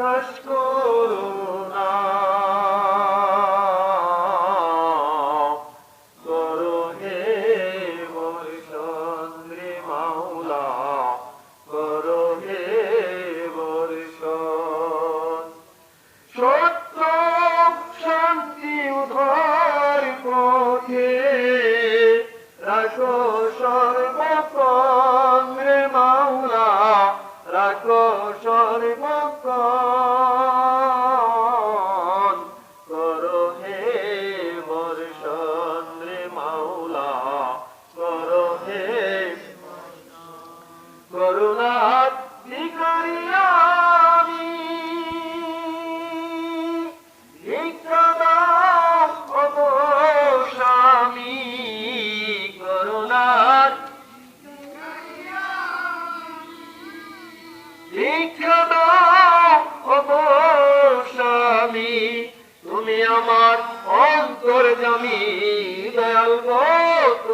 প্রকাশ করো Nikariya.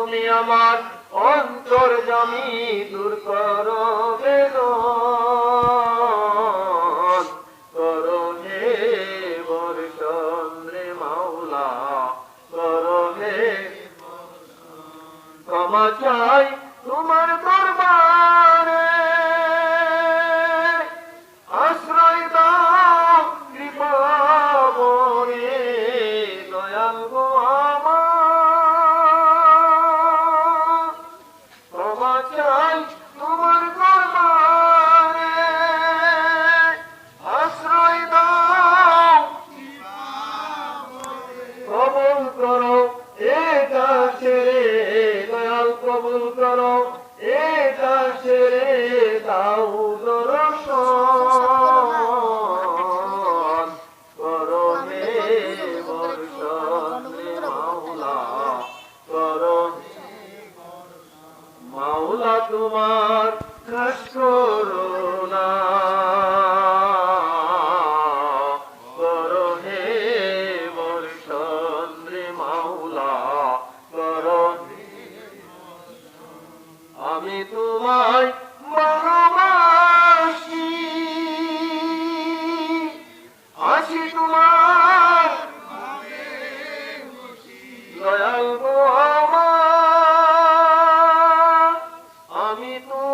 তুমি আমার অন্তর জমি দূর করো বেদন মাওলা করো চাই তোমার করো এটা ছেড়ে দয়াল কবুল করো এটা ছেড়ে দাও দর্শন। করো বর্ষণ মাওলা, করো মাওলা তোমার খাস করুণা আমি তোমায় ভালোবাসি। আছি তোমার দয়াল আমি তোমায়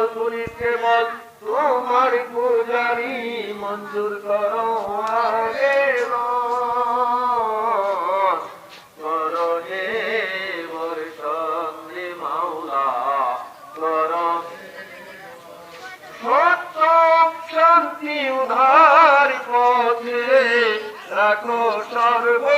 দয়াল কেবল তোমার পূজারি মঞ্জুর করো সত্য শান্তি উধার পথে রাখো সর্বক্ষণ